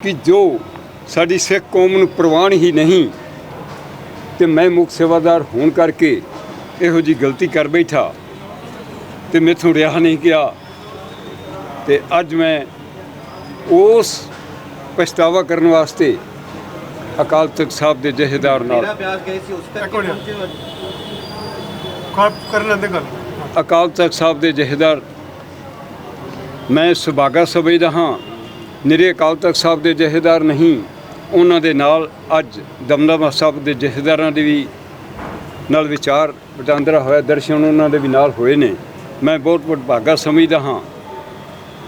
ਕਿ ਜੋ ਸਾਡੀ ਸਿੱਖ ਕੌਮ ਨੂੰ ਪ੍ਰਵਾਨ ਹੀ ਨਹੀਂ ਤੇ ਮੈਂ ਮੁੱਖ ਸੇਵਾਦਾਰ ਹੋਣ ਕਰਕੇ ਇਹੋ ਜੀ ਗਲਤੀ ਕਰ ਬੈਠਾ ਤੇ ਮੈਥੋਂ ਰਿਹਾ ਨਹੀਂ ਗਿਆ ਤੇ ਅੱਜ ਮੈਂ ਉਸ ਪਛਤਾਵਾ ਕਰਨ ਵਾਸਤੇ ਅਕਾਲ ਤਖਤ ਸਾਹਿਬ ਦੇ ਜਹੇਦਾਰ ਨਾਲ ਅਕਾਲ ਤਖਤ ਸਾਹਿਬ ਦੇ ਜਹੇਦਾਰ ਮੈਂ ਸੁਭਾਗਾ ਸਮਝਦਾ ਹਾਂ। ਨਿਰੇ ਅਕਾਲ ਤਖਤ ਸਾਹਿਬ ਦੇ ਜਥੇਦਾਰ ਨਹੀਂ, ਉਹਨਾਂ ਦੇ ਨਾਲ ਅੱਜ ਦਮਦਮਾ ਸਾਹਿਬ ਦੇ ਜਥੇਦਾਰਾਂ ਦੇ ਵੀ ਨਾਲ ਵਿਚਾਰ ਵਟਾਂਦਰਾ ਹੋਇਆ, ਦਰਸ਼ਨ ਉਹਨਾਂ ਦੇ ਵੀ ਨਾਲ ਹੋਏ ਨੇ। ਮੈਂ ਬਹੁਤ ਬਹੁਤ ਭਾਗਾ ਸਮਝਦਾ ਹਾਂ।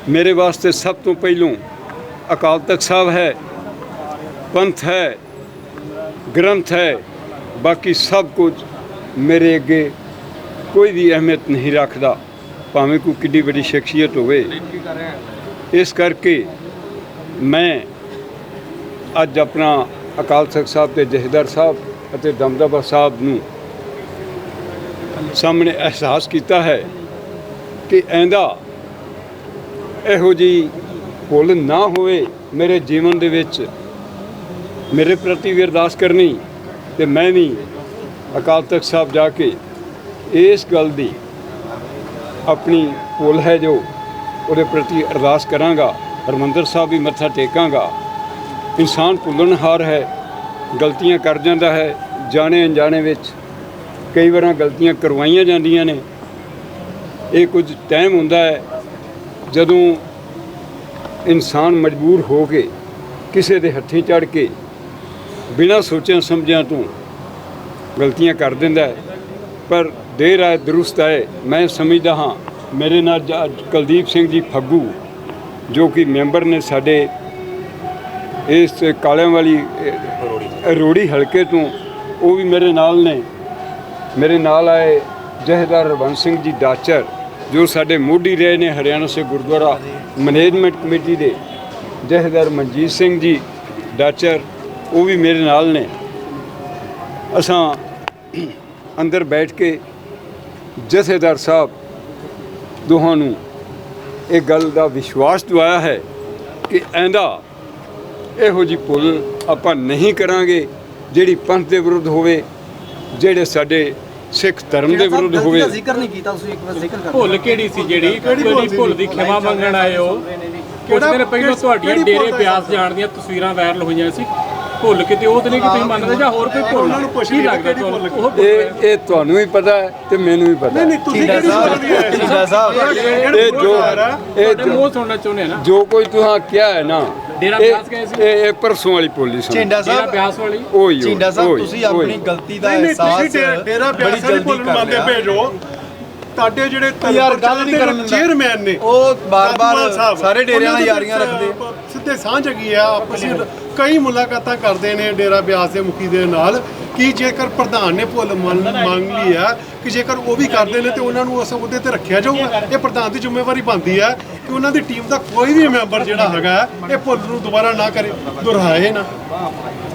ਮੇਰੇ ਵਾਸਤੇ ਸਭ ਤੋਂ ਪਹਿਲੋਂ ਅਕਾਲ ਤਖਤ ਸਾਹਿਬ ਹੈ, ਪੰਥ ਹੈ, ਗ੍ਰੰਥ ਹੈ, ਬਾਕੀ ਸਭ ਕੁਝ ਮੇਰੇ ਅੱਗੇ ਕੋਈ ਵੀ ਅਹਿਮੀਅਤ ਨਹੀਂ ਰੱਖਦਾ, ਭਾਵੇਂ ਕੋਈ ਕਿੱਡੀ ਵੱਡੀ ਸ਼ਖਸੀਅਤ ਹੋਵੇ। ਇਸ ਕਰਕੇ ਮੈਂ ਅੱਜ ਆਪਣਾ ਅਕਾਲ ਤਖਤ ਸਾਹਿਬ ਦੇ ਜਹੇਦਾਰ ਸਾਹਿਬ ਅਤੇ ਦਮਦਮਾ ਸਾਹਿਬ ਨੂੰ ਸਾਹਮਣੇ ਅਹਿਸਾਸ ਕੀਤਾ ਹੈ ਕਿ ਐਂਦਾ ਇਹੋ ਜੀ ਭੁੱਲ ਨਾ ਹੋਵੇ ਮੇਰੇ ਜੀਵਨ ਦੇ ਵਿੱਚ। ਮੇਰੇ ਪ੍ਰਤੀ ਵੀ ਅਰਦਾਸ ਕਰਨੀ ਤੇ ਮੈਂ ਵੀ ਅਕਾਲ ਤਖਤ ਸਾਹਿਬ ਜਾ ਕੇ ਇਸ ਗੱਲ ਦੀ ਆਪਣੀ ਭੁੱਲ ਹੈ ਜੋ ਉਹਦੇ ਪ੍ਰਤੀ ਅਰਦਾਸ ਕਰਾਂਗਾ। ਹਰਮੰਦਰ ਸਾਹਿਬ ਵੀ ਮੱਥਾ ਟੇਕਾਂਗਾ। ਇਨਸਾਨ ਭੁੱਲਣਹਾਰ ਹੈ, ਗਲਤੀਆਂ ਕਰ ਜਾਂਦਾ ਹੈ, ਜਾਣੇ ਅਣਜਾਣੇ ਵਿੱਚ ਕਈ ਵਾਰਾਂ ਗਲਤੀਆਂ ਕਰਵਾਈਆਂ ਜਾਂਦੀਆਂ ਨੇ। ਇਹ ਕੁਝ ਟਾਈਮ ਹੁੰਦਾ ਹੈ, ਜਦੋਂ ਇਨਸਾਨ ਮਜਬੂਰ ਹੋ ਕੇ ਕਿਸੇ ਦੇ ਹੱਥੀਂ ਚੜ ਕੇ ਬਿਨਾਂ ਸੋਚਿਆ ਸਮਝਿਆ ਤੋਂ ਗਲਤੀਆਂ ਕਰ ਦਿੰਦਾ ਹੈ। ਪਰ ਦੇਰ ਆਏ ਦਰੁਸਤ ਆਏ ਮੈਂ ਸਮਝਦਾ ਹਾਂ, ਮੇਰੇ ਨਾਲ ਜ- ਕੁਲਦੀਪ ਸਿੰਘ ਜੀ ਫੱਗੂ ਜੋ ਕਿ ਮੈਂਬਰ ਨੇ ਸਾਡੇ ਇਸ ਕਾਲਿਆਂ ਵਾਲੀ ਰੋੜੀ ਹਲਕੇ ਤੋਂ, ਉਹ ਵੀ ਮੇਰੇ ਨਾਲ ਨੇ। ਮੇਰੇ ਨਾਲ ਆਏ ਜਹੇਦਾਰ ਰਵੰਸ ਸਿੰਘ ਜੀ ਡਾਚਰ, ਜੋ ਸਾਡੇ ਮੋਢੀ ਰਹੇ ਨੇ ਹਰਿਆਣਾ ਸੇ ਗੁਰਦੁਆਰਾ ਮੈਨੇਜਮੈਂਟ ਕਮੇਟੀ ਦੇ। ਜਹੇਦਾਰ ਮਨਜੀਤ ਸਿੰਘ ਜੀ ਡਾਚਰ, ਉਹ ਵੀ ਮੇਰੇ ਨਾਲ ਨੇ। ਅਸਾਂ ਅੰਦਰ ਬੈਠ ਕੇ ਜਥੇਦਾਰ ਸਾਹਿਬ ਦੋਹਾਂ ਨੂੰ ਇਹ ਗੱਲ ਦਾ ਵਿਸ਼ਵਾਸ ਦਿਵਾਇਆ ਹੈ ਕਿ ਐਂਦਾ ਇਹੋ ਜੀ ਭੁੱਲ ਆਪਾਂ ਨਹੀਂ ਕਰਾਂਗੇ ਜਿਹੜੀ ਪੰਥ ਦੇ ਵਿਰੁੱਧ ਹੋਵੇ ਜਿਹੜੇ ਸਾਡੇ ਸਿੱਖ ਧਰਮ ਦੇ ਵਿਰੁੱਧ ਹੋਵੇ। ਦਾ ਜ਼ਿਕਰ ਨਹੀਂ ਕੀਤਾ ਤੁਸੀਂ ਇੱਕ ਵਾਰ ਜ਼ਿਕਰ ਕਰ। ਭੁੱਲ ਕਿਹੜੀ ਸੀ ਜਿਹੜੀ? ਕਿਹੜੀ ਭੁੱਲ ਦੀ ਖਿਮਾ ਮੰਗਣ ਆਏ ਹੋ? ਕੁਝ ਦਿਨ ਪਹਿਲਾਂ ਤੁਹਾਡੀਆਂ ਡੇਰੇ ਬਿਆਸ ਜਾਣ ਦੀਆਂ ਤਸਵੀਰਾਂ ਵਾਇਰਲ ਹੋਈਆਂ ਸੀ। ਭੁੱਲ ਕਿਤੇ ਉਹ ਤੇ ਨਹੀਂ ਕਿ ਤੁਸੀਂ ਮੰਨਦੇ ਜਾਂ ਹੋਰ ਕੋਈ ਭੁੱਲ ਉਹਨਾਂ ਨੂੰ ਪੁੱਛ ਕੀ ਲਈ ਲੱਗਦਾ ਤੁਹਾਨੂੰ? ਉਹ ਇਹ ਇਹ ਤੁਹਾਨੂੰ ਵੀ ਪਤਾ ਹੈ ਤੇ ਮੈਨੂੰ ਵੀ ਪਤਾ ਨਹੀਂ ਨਹੀਂ ਹੈ ਤੁਸੀਂ ਕਿਹੜੀ ਹੈ ਸਾਹਿਬ ਇਹ ਜੋ ਇਹ ਮੂੰਹ ਸੁਣਨਾ ਚਾਹੁੰਦੇ ਆ ਨਾ? ਜੋ ਕੋਈ ਤੁਹਾਂ ਕਿਹਾ ਹੈ ਨਾ ਡੇਰਾ ਇਹ- ਬਿਆਸ ਗਏ ਸੀ? ਇਹ ਇਹ ਪਰਸੋਂ ਵਾਲੀ ਪੋਲੀ ਸੁਣ ਝਿੰਡਾ ਡੇਰਾ ਸਾਹਿਬ ਬਿਆਸ ਵਾਲੀ? ਓਈ ਝਿੰਡਾ ਸਾਹਿਬ ਤੁਸੀਂ। ਆਪਣੀ ਗਲਤੀ ਦਾ ਨਹੀਂ ਨਹੀਂ ਅਹਿਸਾਸ ਤੁਸੀਂ ਡੇਰਾ- ਡੇਰਾ ਬੜੀ ਬਿਆਸ ਵਾਲੀ ਜਲਦੀ ਕਰ ਮੰਨਦੇ ਲਿਆ। ਤੁਹਾਡੇ ਜਿਹੜੇ ਯਾਰ ਗੱਲ ਨਹੀਂ ਕਰਨ ਦਿੰਦਾ। ਚੇਅਰਮੈਨ ਨੇ ਉਹ ਬਾਰ-ਬਾਰ ਰਾਜਪਾਲ ਸਾਹਿਬ, ਸਾਰੇ ਡੇਰਿਆਂ ਨਾਲ ਉਹਨਾਂ ਦੇ ਯਾਰੀਆਂ ਵਿੱਚ ਰੱਖਦੇ। ਸਿੱਧੇ ਸਾਂਝ ਹੈਗੀ ਆ ਆਪਸ ਕਈ ਮੁਲਾਕਾਤਾਂ ਕਰਦੇ ਨੇ ਡੇਰਾ ਬਿਆਸ ਦੇ ਮੁਖੀ ਦੇ ਨਾਲ ਕਿ ਜੇਕਰ ਪ੍ਰਧਾਨ ਨੇ ਭੁੱਲ ਮੰਨ ਮੰਗ ਲਈ ਆ ਕਿ ਜੇਕਰ ਉਹ ਵੀ ਕਰਦੇ ਨੇ ਤੇ ਉਹਨਾਂ ਨੂੰ ਉਸ ਉਹਦੇ ਤੇ ਰੱਖਿਆ ਜਾਊਗਾ? ਇਹ ਪ੍ਰਧਾਨ ਦੀ ਜ਼ਿੰਮੇਵਾਰੀ ਬਣਦੀ ਹੈ ਕਿ ਉਹਨਾਂ ਦੀ ਟੀਮ ਦਾ ਕੋਈ ਵੀ ਮੈਂਬਰ ਜਿਹੜਾ ਹੈਗਾ ਇਹ ਭੁੱਲ ਨੂੰ ਦੁਬਾਰਾ ਨਾ ਕਰੇ ਦੁਹਰਾਏ ਨਾ।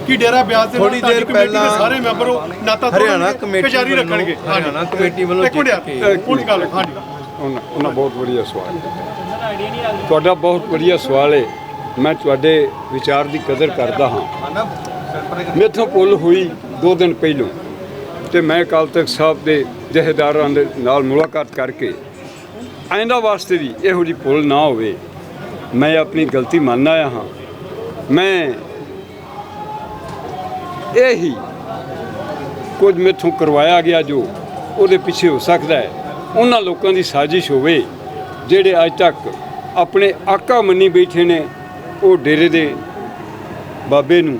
ਕਿ ਡੇਰਾ ਬਿਆਸ ਦੇ ਤੁਹਾਡੀ ਦੇਰ ਪਹਿਲਾਂ ਸਾਰੇ ਮੈਂਬਰ ਉਹ ਨਾਤਾ ਹਰਿਆਣਾ ਕਮੇਟੀ ਜਾਰੀ ਵੱਲੋਂ- ਰੱਖਣਗੇ। ਹਰਿਆਣਾ ਕਮੇਟੀ ਵੱਲੋਂ ਇੱਕ ਮਿੰਟ ਗੱਲ ਹਾਂਜੀ। ਉਹਨਾਂ ਉਹਨਾਂ ਬਹੁਤ ਵਧੀਆ ਸਵਾਲ ਤੁਹਾਡਾ ਬਹੁਤ ਵਧੀਆ ਸਵਾਲ ਹੈ। ਮੈਂ ਤੁਹਾਡੇ ਵਿਚਾਰ ਦੀ ਕਦਰ ਕਰਦਾ ਹਾਂ। ਮੇਥੋਂ ਭੁੱਲ ਹੋਈ ਦੋ ਦਿਨ ਪਹਿਲੋਂ ਤੇ ਮੈਂ ਅਕਾਲ ਤਖਤ ਸਾਹਿਬ ਦੇ ਜਹੇਦਾਰਾਂ ਦੇ ਨਾਲ ਮੁਲਾਕਾਤ ਕਰਕੇ ਆਇੰਦਾ ਵਾਸਤੇ ਵੀ ਇਹੋ ਜਿਹੀ ਭੁੱਲ ਨਾ ਹੋਵੇ, ਮੈਂ ਆਪਣੀ ਗਲਤੀ ਮੰਨ ਆਇਆ ਹਾਂ। ਮੈਂ ਇਹ ਹੀ ਕੁਝ ਮੇਥੋਂ ਕਰਵਾਇਆ ਗਿਆ ਜੋ ਉਹਦੇ ਪਿੱਛੇ ਹੋ ਸਕਦਾ ਹੈ। ਉਹਨਾਂ ਲੋਕਾਂ ਦੀ ਸਾਜ਼ਿਸ਼ ਹੋਵੇ, ਜਿਹੜੇ ਅੱਜ ਤੱਕ ਆਪਣੇ ਆਕਾ ਮੰਨੀ ਬੈਠੇ ਨੇ, ਉਹ ਡੇਰੇ ਦੇ ਬਾਬੇ ਨੂੰ,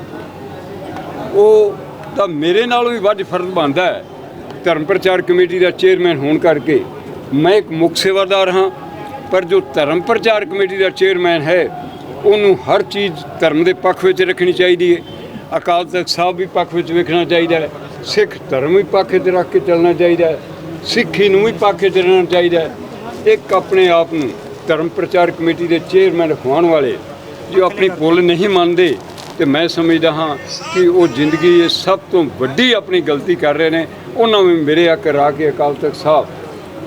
ਉਹ ਤਾਂ ਮੇਰੇ ਨਾਲੋਂ ਵੀ ਵੱਧ ਫਰਜ਼ ਬਣਦਾ ਹੈ। ਧਰਮ ਪ੍ਰਚਾਰ ਕਮੇਟੀ ਦਾ ਚੇਅਰਮੈਨ ਹੋਣ ਕਰਕੇ ਮੈਂ ਇੱਕ ਮੁੱਖ ਸੇਵਾਦਾਰ ਹਾਂ। ਪਰ ਜੋ ਧਰਮ ਪ੍ਰਚਾਰ ਕਮੇਟੀ ਦਾ ਚੇਅਰਮੈਨ ਹੈ, ਉਹਨੂੰ ਹਰ ਚੀਜ਼ ਧਰਮ ਦੇ ਪੱਖ ਵਿੱਚ ਰੱਖਣੀ ਚਾਹੀਦੀ ਹੈ। ਅਕਾਲ ਤਖਤ ਸਾਹਿਬ ਵੀ ਪੱਖ ਵਿੱਚ ਵੇਖਣਾ ਚਾਹੀਦਾ ਹੈ। ਸਿੱਖ ਧਰਮ ਵੀ ਪੱਖ ਵਿੱਚ ਰੱਖ ਕੇ ਚੱਲਣਾ ਚਾਹੀਦਾ ਹੈ। ਸਿੱਖੀ ਨੂੰ ਵੀ ਪੱਖ ਵਿੱਚ ਰਹਿਣਾ ਚਾਹੀਦਾ ਹੈ। ਇੱਕ ਆਪਣੇ ਆਪ ਨੂੰ ਧਰਮ ਪ੍ਰਚਾਰ ਕਮੇਟੀ ਦੇ ਚੇਅਰਮੈਨ ਹੋਣ ਵਾਲੇ ਜੋ ਆਪਣੀ ਭੁੱਲ ਨਹੀਂ ਮੰਨਦੇ ਤੇ ਮੈਂ ਸਮਝਦਾ ਹਾਂ ਕਿ ਉਹ ਜ਼ਿੰਦਗੀ 'ਚ ਸਭ ਤੋਂ ਵੱਡੀ ਆਪਣੀ ਗਲਤੀ ਕਰ ਰਹੇ ਨੇ। ਉਹਨਾਂ ਨੂੰ ਮੇਰੇ ਆ ਕੇ ਆ ਕੇ ਅਕਾਲ ਤਖਤ ਸਾਹਿਬ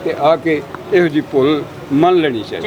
ਤੇ ਆ ਕੇ ਇਹੋ ਜੀ ਭੁੱਲ ਮੰਨ ਲੈਣੀ ਚਾਹੀਦੀ।